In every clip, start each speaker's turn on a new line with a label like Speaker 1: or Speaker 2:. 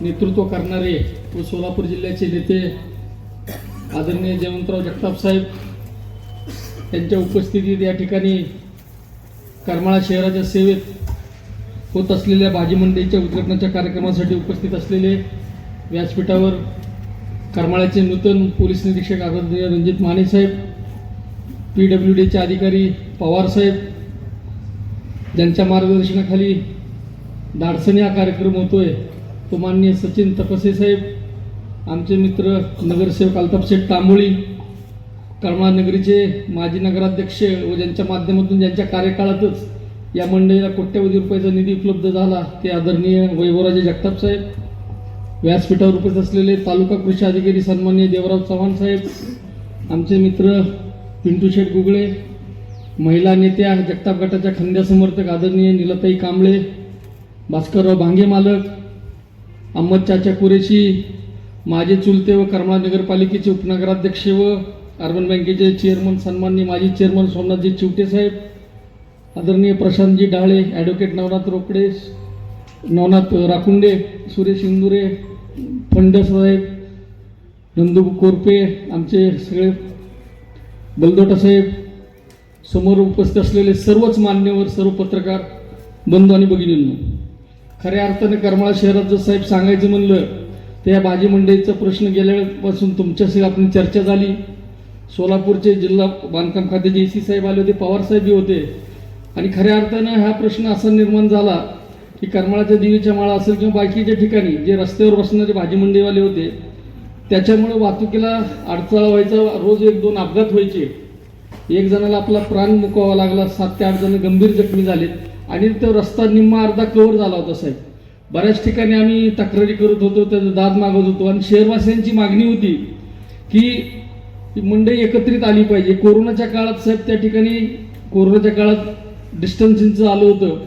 Speaker 1: नेतृत्व करणारे व सोलापूर जिल्ह्याचे नेते आदरणीय जयवंतराव जगताप साहेब त्यांच्या उपस्थितीत या ठिकाणी करमाळा शहराच्या सेवेत होत असलेल्या भाजी मंडईच्या उद्घाटनाच्या कार्यक्रमासाठी उपस्थित असलेले व्यासपीठावर करमाळ्याचे नूतन पोलीस निरीक्षक आदरणीय रणजित माने साहेब पी डब्ल्यू डीचे अधिकारी पवार साहेब ज्यांच्या मार्गदर्शनाखाली दाडसणी हा कार्यक्रम होतोय. तो माननीय सचिन तपसे साहेब आमचे मित्र नगरसेवक अल्तापशेठ तांबोळी करमाळा नगरीचे माजी नगराध्यक्ष व ज्यांच्या माध्यमातून ज्यांच्या कार्यकाळातच या मंडळीला कोट्यवधी रुपयाचा निधी उपलब्ध झाला ते आदरणीय वैभवराजे जगताप साहेब व्यासपीठावर उपस्थित असलेले तालुका कृषी अधिकारी सन्मान्य देवराव चव्हाण साहेब आमचे मित्र पिंटू शेठ गुगळे महिला नेत्या जगताप गटाच्या खंद्या समर्थक आदरणीय निलताई कांबळे भास्करराव भांगे मालक अहमद चाचा कुरेशी माझे चुलते व करमाळा नगरपालिकेचे उपनगराध्यक्ष व अर्बन बँकेचे चेअरमन सन्माननीय माजी चेअरमन सोमनाथजी चिवटे साहेब आदरणीय प्रशांतजी डाळे ॲडव्होकेट नवनाथ रोकडे नवनाथ राखुंडे सुरेश इंदुरे फंडसाहेब नंदू कोरपे आमचे सगळे बलदोटा साहेब समोर उपस्थित असलेले सर्वच मान्यवर सर्व पत्रकार बंधू आणि भगिनींनो. खऱ्या अर्थाने करमाळा शहरात जर साहेब सांगायचं म्हणलं तर या भाजी मंडईचा प्रश्न गेल्यापासून तुमच्याशी आपण चर्चा झाली. सोलापूरचे जिल्हा बांधकाम खात्याचे ए सी साहेब आले होते पवारसाहेबही होते. आणि खऱ्या अर्थानं हा प्रश्न असा निर्माण झाला की करमाळाच्या देवीच्या माळा असेल किंवा बाकीच्या ठिकाणी जे रस्त्यावर बसणारे भाजी मंडईवाले होते त्याच्यामुळे वाहतुकीला अडथळा व्हायचा रोज एक दोन अपघात व्हायचे. एक जणाला आपला प्राण मुकावा लागला सात ते आठ जण गंभीर जखमी झालेत. आणि तो रस्ता निम्मा अर्धा कव्हर झाला होता साहेब. बऱ्याच ठिकाणी आम्ही तक्रारी करत होतो त्याचा दाद मागत होतो. आणि शहरवासियांची मागणी होती की ही मंडई एकत्रित आली पाहिजे. कोरोनाच्या काळात साहेब त्या ठिकाणी कोरोनाच्या काळात डिस्टन्सिंगचं आलं होतं.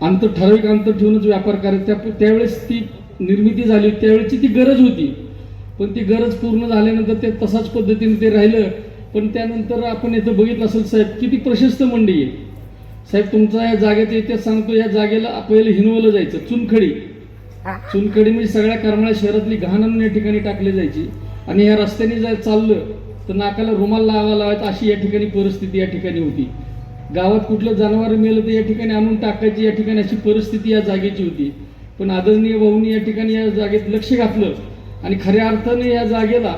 Speaker 1: अंतर ठराविक अंतर ठेवूनच व्यापार करायचा त्या त्यावेळेस ती निर्मिती झाली. होती त्यावेळेची ती गरज होती. पण ती गरज पूर्ण झाल्यानंतर ते तसाच पद्धतीने ते राहिलं. पण त्यानंतर आपण इथं बघितलं असेल साहेब किती प्रशस्त मंडई आहे. साहेब तुमचा या जागेत इतिहास सांगतो या जागेला पहिलं हिनवलं जायचं चुनखडी. चुनखडी म्हणजे सगळ्या करमाळा शहरातली घाण या ठिकाणी टाकली जायची. आणि या रस्त्याने जर चाललं तर नाकाला रुमाल लावा लावायचा अशी या ठिकाणी परिस्थिती या ठिकाणी होती. गावात कुठलं जनावर मेलं तर या ठिकाणी आणून टाकायची या ठिकाणी अशी परिस्थिती या जागेची होती. पण आदरणीय भाऊनी या ठिकाणी या जागेत लक्ष घातलं आणि खऱ्या अर्थाने या जागेला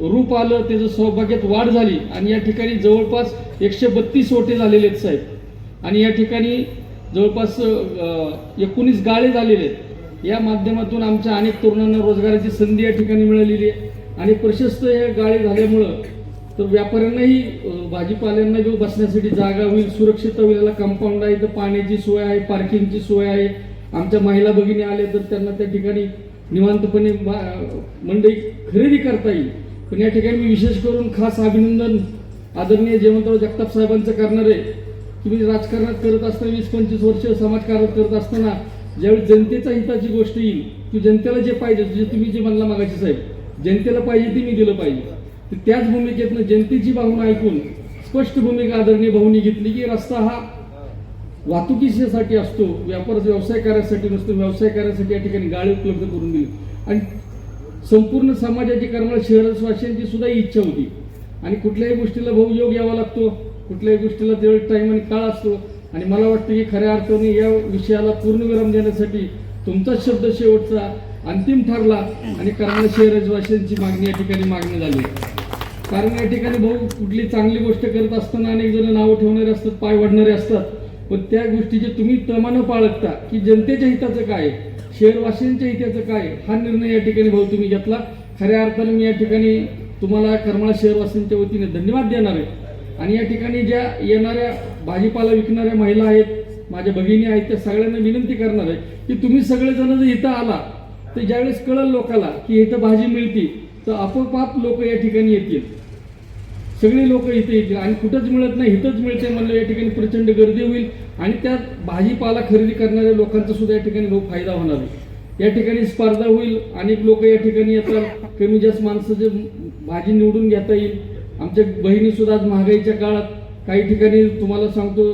Speaker 1: रूप आलं त्याचं सौभाग्यात वाढ झाली. आणि या ठिकाणी जवळपास एकशे बत्तीस ओटे झालेले आहेत साहेब. आणि या ठिकाणी जवळपास एकोणीस गाळे झालेले आहेत. या माध्यमातून आमच्या अनेक तरुणांना रोजगाराची संधी या ठिकाणी मिळालेली आहे. आणि प्रशस्त हे गाळे झाल्यामुळं तर व्यापाऱ्यांनाही भाजीपाल्यांना जो बसण्यासाठी जागा होईल सुरक्षित होईल याला कंपाऊंड आहे तर पाण्याची सोय आहे पार्किंगची सोय आहे. आमच्या महिला भगिनी आल्या तर त्यांना त्या ठिकाणी निवांतपणे मंडई खरेदी करता येईल. पण या ठिकाणी मी विशेष करून खास अभिनंदन आदरणीय जयवंतराव जगताप साहेबांचं करणार आहे. तुम्ही राजकारणात करत असताना वीस पंचवीस वर्ष समाजकार्यात करत असताना ज्यावेळी जनतेच्या हिताची गोष्ट येईल की जनतेला जे पाहिजे जे तुम्ही जे म्हणला मागायचे साहेब जनतेला पाहिजे ते मी दिलं पाहिजे. तर त्याच भूमिकेतनं जनतेची भावना ऐकून स्पष्ट भूमिका आदरणीय भाऊनी घेतली की रस्ता हा वाहतुकीसाठी असतो व्यापार व्यवसाय कार्यासाठी नसतो व्यवसाय कार्यासाठी या ठिकाणी गाडी उपलब्ध करून दिली. आणि संपूर्ण समाजाची कर्मला शहरवासियांची सुद्धा इच्छा होती. आणि कुठल्याही गोष्टीला भाऊ योग यावा लागतो. कुठल्याही गोष्टीला तेवढी टाईम आणि काळ असतो. आणि मला वाटतं की खऱ्या अर्थाने या विषयाला पूर्णविराम देण्यासाठी तुमचाच शब्द शेवटचा अंतिम ठरला आणि करणाऱ्या शहरवासियांची मागणी या ठिकाणी मागणी झाली. कारण या ठिकाणी भाऊ कुठली चांगली गोष्ट करत असताना अनेक जण नावं ठेवणारे असतात पाय वाढणारे असतात. पण त्या गोष्टीचे तुम्ही तमानं पाळगता की जनतेच्या हिताचं काय शहरवासियांच्या हिताचं काय हा निर्णय या ठिकाणी भाऊ तुम्ही घेतला. खऱ्या अर्थाने मी या ठिकाणी तुम्हाला करमाळा शहरवासियांच्या वतीने धन्यवाद देणार आहे. आणि या ठिकाणी ज्या येणाऱ्या भाजीपाला विकणाऱ्या महिला आहेत माझ्या भगिनी आहेत त्या सगळ्यांना विनंती करणार आहे की तुम्ही सगळेजण जर इथं आला तर ज्यावेळेस कळल लोकाला की इथं भाजी मिळते तर आपोआप लोक या ठिकाणी येतील. सगळे लोक इथे येतील. आणि कुठंच मिळत नाही इथंच मिळते म्हणलं या ठिकाणी प्रचंड गर्दी होईल. आणि त्यात भाजीपाला खरेदी करणाऱ्या लोकांचा सुद्धा या ठिकाणी खूप फायदा होणार आहे. या ठिकाणी स्पर्धा होईल अनेक लोक या ठिकाणी येतात. कमी जास्त माणसं जे भाजी निवडून घेता येईल आमच्या बहिणी सुद्धा आज महागाईच्या काळात काही ठिकाणी तुम्हाला सांगतो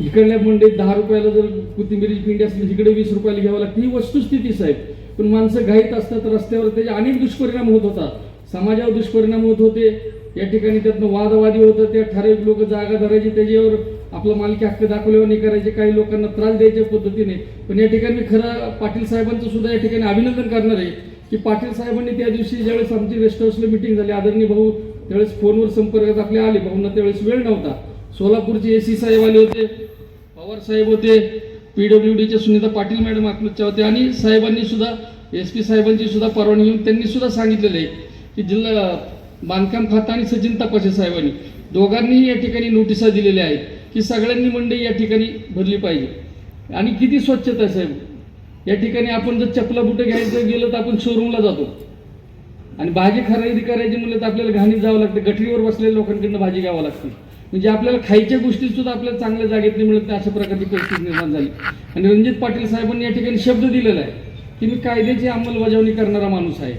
Speaker 1: इकडल्या मंडईत दहा रुपयाला जर कोथिंबिरीची पिंडी असली इकडे वीस रुपयाला घ्यावं लागते. ही वस्तुस्थिती साहेब. पण माणसं घाईत असतात रस्त्यावर त्याचे अनेक दुष्परिणाम होत होतात. समाजावर दुष्परिणाम होत होते. या ठिकाणी त्यातनं वादवादी होतं त्या ठराविक लोक जागा धरायची त्याच्यावर आपला मालकी हक्क दाखवल्यावर नाही करायचे काही लोकांना त्रास द्यायच्या पद्धतीने. पण या ठिकाणी खरं पाटील साहेबांचं सुद्धा या ठिकाणी अभिनंदन करणार आहे. की पाटील साहेबांनी त्या दिवशी ज्यावेळेस आमची रेस्ट हाऊसला मिटिंग झाली आदरणीय भाऊ त्यावेळेस फोनवर संपर्कात आपले आले. भाऊंना त्यावेळेस वेळ नव्हता. सोलापूरचे एसी साहेब आले होते पवार साहेब होते पीडब्ल्यू डीचे सुनीता पाटील मॅडम अकलूजच्या होत्या आणि साहेबांनी सुद्धा एस पी साहेबांची सुद्धा परवानगी घेऊन त्यांनी सुद्धा सांगितलेलं आहे की जिल्हा बांधकाम खाता आणि सचिन तपासे साहेबांनी. दोघांनीही या ठिकाणी नोटिसा दिलेल्या आहेत की सगळ्यांनी मंडई या ठिकाणी भरली पाहिजे. आणि किती स्वच्छता आहे साहेब? या ठिकाणी आपण जर चपला बुटं घ्यायचं गेलं तर आपण शोरूमला जातो. आणि भाजी खरेदी करायची म्हणलं तर आपल्याला घाणीत जावं लागतं. गठरीवर बसलेल्या लोकांकडनं भाजी घ्यावं लागते. म्हणजे आपल्याला खायच्या गोष्टी सुद्धा आपल्याला चांगल्या जागेत नाही मिळत. नाही, अशा प्रकारची परिस्थिती निर्माण झाली. आणि रणजित पाटील साहेबांनी या ठिकाणी शब्द दिलेला आहे की मी कायद्याची अंमलबजावणी करणारा माणूस आहे.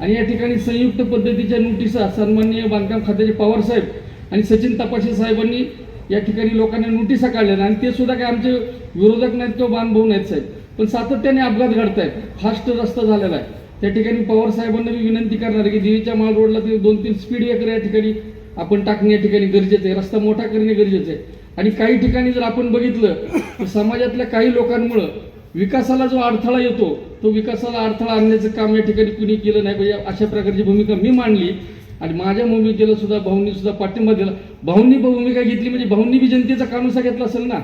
Speaker 1: आणि या ठिकाणी संयुक्त पद्धतीच्या नोटिसा सन्माननीय बांधकाम खात्याचे पवार साहेब आणि सचिन तपासे साहेबांनी या ठिकाणी लोकांना नोटिसा काढल्या आणि ते सुद्धा काय आमचे विरोधक नाहीत किंवा बांधभाऊ नाहीत साहेब. पण सातत्याने अपघात घडत आहेत फास्ट रस्ता झालेला आहे. त्या ठिकाणी पवार साहेबांना मी विनंती करणार आहे की देवीच्या माल रोडला ते दोन तीन स्पीड ब्रेकर या ठिकाणी आपण टाकणे या ठिकाणी गरजेचं आहे. रस्ता मोठा करणे गरजेचं आहे. आणि काही ठिकाणी जर आपण बघितलं तर समाजातल्या काही लोकांमुळं विकासाला जो अडथळा येतो तो विकासाला अडथळा आणण्याचं काम या ठिकाणी कुणी केलं नाही. पाहिजे अशा प्रकारची भूमिका मी मांडली. आणि माझ्या भूमिकेला सुद्धा भाऊंनी सुद्धा पाठिंबा दिला. भाऊंनी भूमिका घेतली. म्हणजे भाऊंनी बी जनतेचा कानुसा घेतला असेल ना?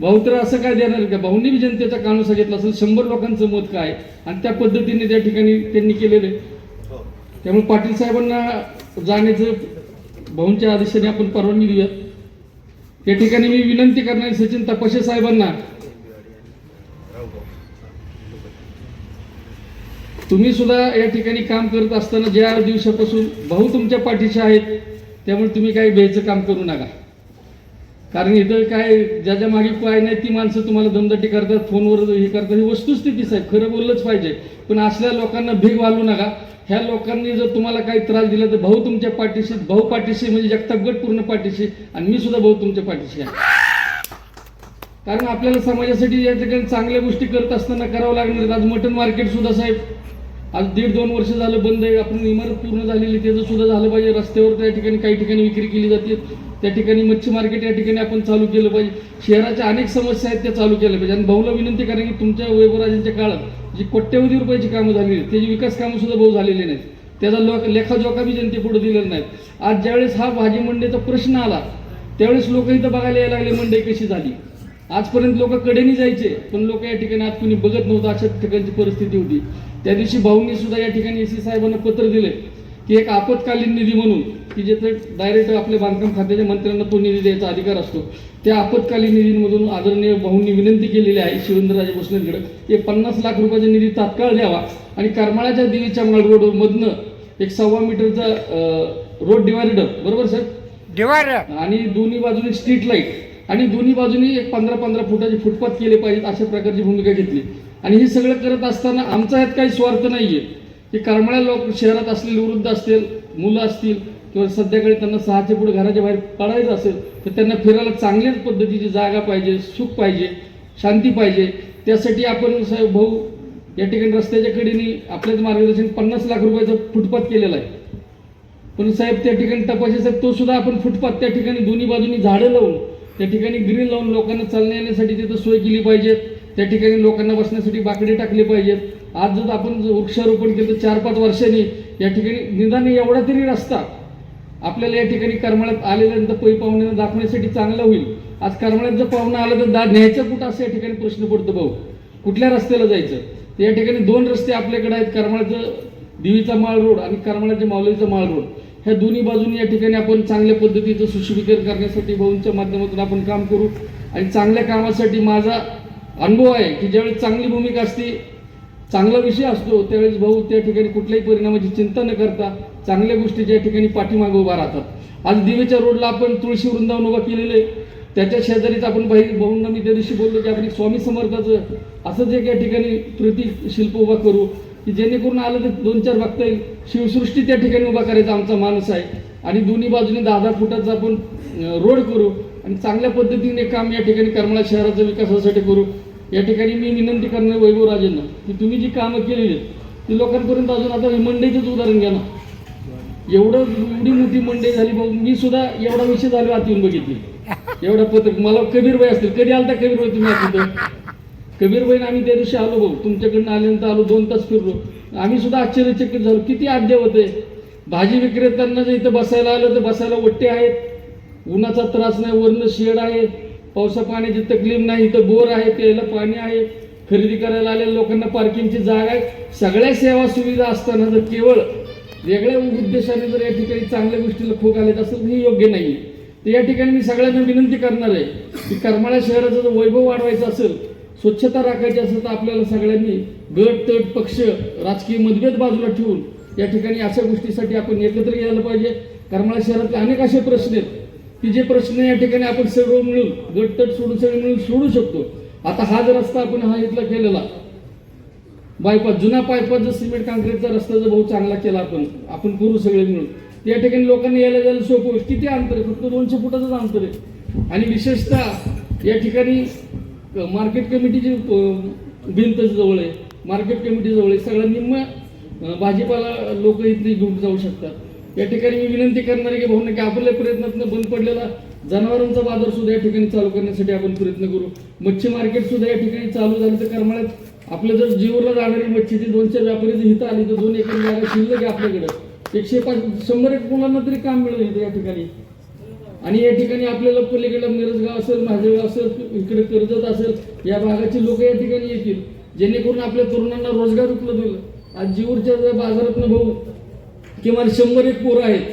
Speaker 1: भाऊ तर असं काय देणार का? भाऊंनी बी जनतेचा कानुसा घेतला असेल शंभर लोकांचं मत काय? आणि त्या पद्धतीने त्या ठिकाणी त्यांनी केलेले त्यामुळे पाटील साहेबांना जाण्याचं भाऊंच्या आदेशाने आपण परवानगी देऊयात त्या ठिकाणी मी विनंती करणार सचिन तपाशे साहेबांना. तुम्ही सुद्धा या ठिकाणी काम करत असताना ज्या दिवसापासून भाऊ तुमच्या पाठीशी आहेत त्यामुळे तुम्ही काही भ्यायचं काम करू नका. कारण इथं काय ज्याच्या मागे पाय नाही ती माणसं तुम्हाला दमदाटी करतात फोनवर हे करतात. ही वस्तुस्थिती साहेब खरं बोललंच पाहिजे. पण असल्या लोकांना भीक वालू नका. ह्या लोकांनी जर तुम्हाला काही त्रास दिला तर भाऊ तुमच्या पाठीशी भाऊ पाठीशी म्हणजे जगताप गट पूर्ण पाठीशी आणि मी सुद्धा भाऊ तुमच्या पाठीशी आहे. कारण आपल्याला समाजासाठी या ठिकाणी चांगल्या गोष्टी करत असताना करावं लागणार आज मटन मार्केट सुद्धा साहेब आज दीड दोन वर्ष झालं बंद आहे आपण इमारत पूर्ण झालेली त्याचं सुद्धा झालं पाहिजे. रस्त्यावर त्या ठिकाणी काही ठिकाणी विक्री केली जाते. त्या ठिकाणी मच्छी मार्केट या ठिकाणी आपण चालू केलं पाहिजे. शहराच्या अनेक समस्या आहेत त्या चालू केल्या पाहिजे. आणि भाऊला विनंती कारण की तुमच्या वैभवराजांच्या काळात जी कोट्यवधी रुपयाची कामं झालेली आहेत त्याची विकास कामं सुद्धा भाऊ झालेली नाहीत. त्याचा लोक लेखाजोखा बी जनतेपुढे दिलेला नाहीत आज ज्यावेळेस हा भाजी मंडईचा प्रश्न आला त्यावेळेस लोक इथं बघायला यायला लागले मंडई कशी झाली? आजपर्यंत लोक कडेनी जायचे पण लोक या ठिकाणी आज कुणी बघत नव्हतं अशा ठिकाणची परिस्थिती होती. त्या दिवशी भाऊंनी सुद्धा या ठिकाणी एसी साहेबांना पत्र दिले की एक आपत्कालीन निधी म्हणून की जिथे डायरेक्ट आपल्या बांधकाम खात्याच्या मंत्र्यांना तो निधी द्यायचा अधिकार असतो त्या आपत्कालीन निधीमधून आदरणीय भाऊंनी विनंती केलेली आहे शिवेंद्रराजे भोसलेंकडे एक पन्नास लाख रुपयाचा निधी तात्काळ द्यावा आणि करमाळ्याच्या देवीच्या माळ रोडमधनं एक सव्वा मीटरचा रोड डिवायडर बरोबर सर?
Speaker 2: डिवायडर
Speaker 1: आणि दोन्ही बाजूने स्ट्रीट लाइट आणि दोन्ही बाजूनी एक पंधरा पंधरा फुटाचे फुटपाथ केले पाहिजेत अशा प्रकारची भूमिका घेतली. आणि हे सगळं करत असताना आमचा यात काही स्वार्थ नाही आहे की करमळ्या लोक शहरात असलेले वृद्ध असतील मुलं असतील किंवा सध्याकाळी त्यांना सहाचे पुढे घराच्या बाहेर पडायचं असेल तर त्यांना फिरायला चांगल्याच पद्धतीची जागा पाहिजे सुख पाहिजे शांती पाहिजे. त्यासाठी आपण साहेब भाऊ या ठिकाणी रस्त्याच्या कडेने आपल्याच मार्गदर्शन पन्नास लाख रुपयाचा फुटपाथ केलेला आहे. पण साहेब त्या ठिकाणी तपासे साहेब तो सुद्धा आपण फुटपाथ त्या ठिकाणी दोन्ही बाजूनी झाडं लावून त्या ठिकाणी ग्रीन लावून लोकांना चालण्या येण्यासाठी तिथं सोय केली पाहिजे. त्या ठिकाणी लोकांना बसण्यासाठी बाकडे टाकले पाहिजेत. आज जर आपण जर वृक्षारोपण केलं तर चार पाच वर्षांनी या ठिकाणी निदान एवढा तरी रस्ता आपल्याला या ठिकाणी करमाळ्यात आलेल्यानंतर पै पाहुण्यांना दाखवण्यासाठी चांगला होईल. आज करमाळ्यात जर पाहुणा आला तर दा न्यायचं कुठं असं या ठिकाणी प्रश्न पडतो भाऊ? कुठल्या रस्त्याला जायचं? तर या ठिकाणी दोन रस्ते आपल्याकडे आहेत करमाळ्याचं देवीचा माळ रोड आणि करमाळ्याच्या माऊलीचा माळ रोड. ह्या दोन्ही बाजूनी या ठिकाणी आपण चांगल्या पद्धतीचं सुशोभीकरण करण्यासाठी भाऊंच्या माध्यमातून आपण काम करू. आणि चांगल्या कामासाठी माझा अनुभव आहे की ज्यावेळी चांगली भूमिका असते चांगला विषय असतो त्यावेळेस भाऊ त्या ठिकाणी कुठल्याही परिणामाची चिंता न करता चांगल्या गोष्टी ज्या ठिकाणी पाठीमागे उभा राहतात. आज दिवेच्या रोडला आपण तुळशी वृंदावन उभा केलेले त्याच्या शेजारीच आपण बाई भाऊंना मी त्या दिवशी बोललो की आपण स्वामी समर्थाचं असंच एक या ठिकाणी प्रतीक शिल्प उभा करू की जेणेकरून आलं तर दोन चार बघता येईल. शिवसृष्टी त्या ठिकाणी उभा करायचा आमचा माणूस आहे. आणि दोन्ही बाजूने दहा दहा फुटाचा आपण रोड करू आणि चांगल्या पद्धतीने काम या ठिकाणी करमाळा शहराच्या विकासासाठी करू. या ठिकाणी मी विनंती करणार वैभव राजेंना की तुम्ही जी कामं केलेली आहेत ती लोकांपर्यंत अजून आता मंडईचंच उदाहरण घ्या ना. एवढं एवढी मोठी मंडई झाली भाऊ मी सुद्धा एवढा विषय झालो आत येऊन बघितली. एवढा पत्रक मला कबीरबाई असतील कधी आलता कबीरबाई तुम्ही असतील इथं? कबीरबाईन आम्ही त्या दिवशी आलो भाऊ तुमच्याकडनं आल्यानंतर आलो दोन तास फिरलो. आम्ही सुद्धा आश्चर्यचकित झालो किती आद्य होते. भाजी विक्रेत्यांना जर इथं बसायला आलं तर बसायला वट्टे आहेत. उन्हाचा त्रास नाही वरनं शेड आहे पावसा पाण्याची तकलीफ नाही इथं बोर आहे प्यायला पाणी आहे खरेदी करायला आलेल्या लोकांना पार्किंगची जागा आहे. सगळ्या सेवा सुविधा असताना जर केवळ वेगळ्या उद्देशाने जर या ठिकाणी चांगल्या गोष्टीला खोक आलेत असेल तर हे योग्य नाही तर या ठिकाणी मी सगळ्यांना विनंती करणार आहे की करमाळा शहराचं जर वैभव वाढवायचं असेल स्वच्छता राखायची असेल तर आपल्याला सगळ्यांनी गट तट पक्ष राजकीय मतभेद बाजूला ठेवून या ठिकाणी अशा गोष्टीसाठी आपण एकत्र यायला पाहिजे. करमाळा शहरातले अनेक असे प्रश्न आहेत. की जे प्रश्न या ठिकाणी आपण सर्व मिळून गटतट सोडून सगळे मिळून सोडू शकतो. आता हा जर रस्ता आपण हा इथला केलेला बायपास जुना बायपास सिमेंट काँक्रीटचा रस्ता जर भाऊ चांगला केला आपण आपण करू सगळे मिळून. त्या ठिकाणी लोकांनी यायला जायला सोपं होईल. किती अंतर आहे? फक्त दोनशे फुटाचंच अंतर आहे. आणि विशेषतः या ठिकाणी मार्केट कमिटीची भिंत जवळ आहे. मार्केट कमिटी जवळ आहे. सगळं निम्म भाजीपाला लोक इथली घेऊन जाऊ शकतात. या ठिकाणी मी विनंती करणार आहे की भाऊ की आपल्या प्रयत्नातून बंद पडलेला जनावरांचा बाजार सुद्धा या ठिकाणी चालू करण्यासाठी आपण प्रयत्न करू. मच्छी मार्केट सुद्धा या ठिकाणी चालू झालं तर करमाळ्यात आपल्या जर जीवरला जाणारी मच्छीची दोन चार व्यापारी जर आली तर दोन एकर जागा शिल्लक आहे आपल्याकडे. एकशे पाच शंभर एक मुलांना तरी काम मिळेल या ठिकाणी. आणि या ठिकाणी आपल्याला पलीकडं मिरजगाव असेल माझेगाव असेल इकडे कर्जत असेल या भागाची लोक या ठिकाणी येतील. जेणेकरून आपल्या तरुणांना रोजगार उपलब्ध होईल. आज जीवरच्या बाजारातनं भाऊ किमान शंभर एक पोरं आहेत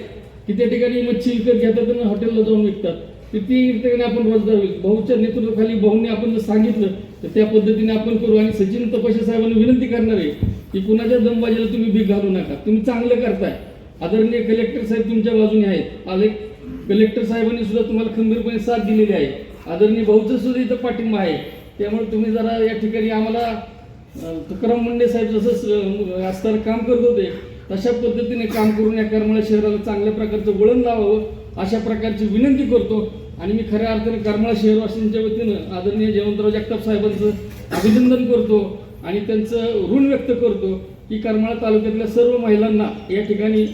Speaker 1: की त्या ठिकाणी मच्छी विकत घेतात आणि हॉटेलला जाऊन विकतात. तर ती ठिकाणी आपण रोजगार होईल. भाऊच्या नेतृत्वाखाली भाऊने आपण जर सांगितलं तर त्या पद्धतीने आपण करू. आणि सचिन तपसे साहेबांना विनंती करणार आहे की कुणाच्या दमबाजीला तुम्ही भीक घालू नका. तुम्ही चांगलं करताय. आदरणीय कलेक्टर साहेब तुमच्या बाजूने आहेत. आले कलेक्टर साहेबांनी सुद्धा तुम्हाला खंबीरपणे साथ दिलेली आहे. आदरणीय भाऊचं सुद्धा इथं पाठिंबा आहे. त्यामुळे तुम्ही जरा या ठिकाणी आम्हाला तुकाराम मुंडे साहेब जसं असताना काम करत होते तशा पद्धतीने काम करून या करमाळा शहराला चांगल्या प्रकारचं वळण लावावं अशा प्रकारची विनंती करतो. आणि मी खऱ्या अर्थाने करमाळा शहरवासींच्या वतीनं आदरणीय जयवंतराव जगताप साहेबांचं अभिनंदन करतो आणि त्यांचं ऋण व्यक्त करतो की करमाळा तालुक्यातल्या सर्व महिलांना या ठिकाणी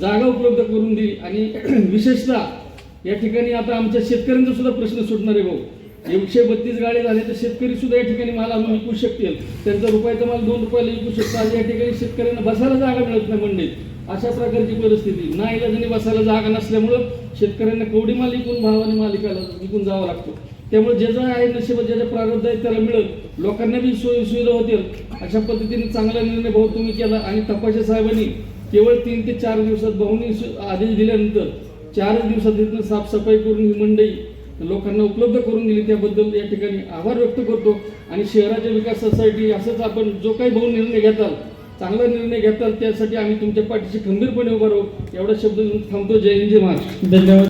Speaker 1: जागा उपलब्ध करून दिली आणि विशेषतः या ठिकाणी आता आमच्या शेतकऱ्यांचा सुद्धा प्रश्न सुटणार आहे भाऊ. एकशे बत्तीस गाड्या झाली तर शेतकरी सुद्धा या ठिकाणी माल आणून विकू शकतील. त्यांचा रुपयाचा माल दोन रुपयाला विकू शकतो. आज या ठिकाणी शेतकऱ्यांना बसायला जागा मिळत नाही मंडईत अशा प्रकारची परिस्थिती. ना इलाजाने बसायला जागा नसल्यामुळं शेतकऱ्यांना कवडी माल विकून भावाने मालिकाला विकून जावा लागतो. त्यामुळे जे जे आहे नशिबात ज्याच्या प्रारब्ध आहे त्याला मिळत लोकांना बी सोयी सुविधा होतील. अशा पद्धतीने चांगला निर्णय भाऊ तुम्ही केला आणि तपाशा साहेबांनी केवळ तीन ते चार दिवसात भाऊनी सु- आदेश दिल्यानंतर चारच दिवसात तिथून साफसफाई करून ही मंडई लोकांना उपलब्ध करून दिली. त्याबद्दल या ठिकाणी आभार व्यक्त करतो. आणि शहराच्या विकासासाठी असंच आपण जो काही भाऊ निर्णय घेताल चांगला निर्णय घेताल त्यासाठी आम्ही तुमच्या पाठीशी खंबीरपणे उभा राहू. एवढा शब्द थांबतो. जय हिंद जय महाराष्ट्र.
Speaker 2: धन्यवाद.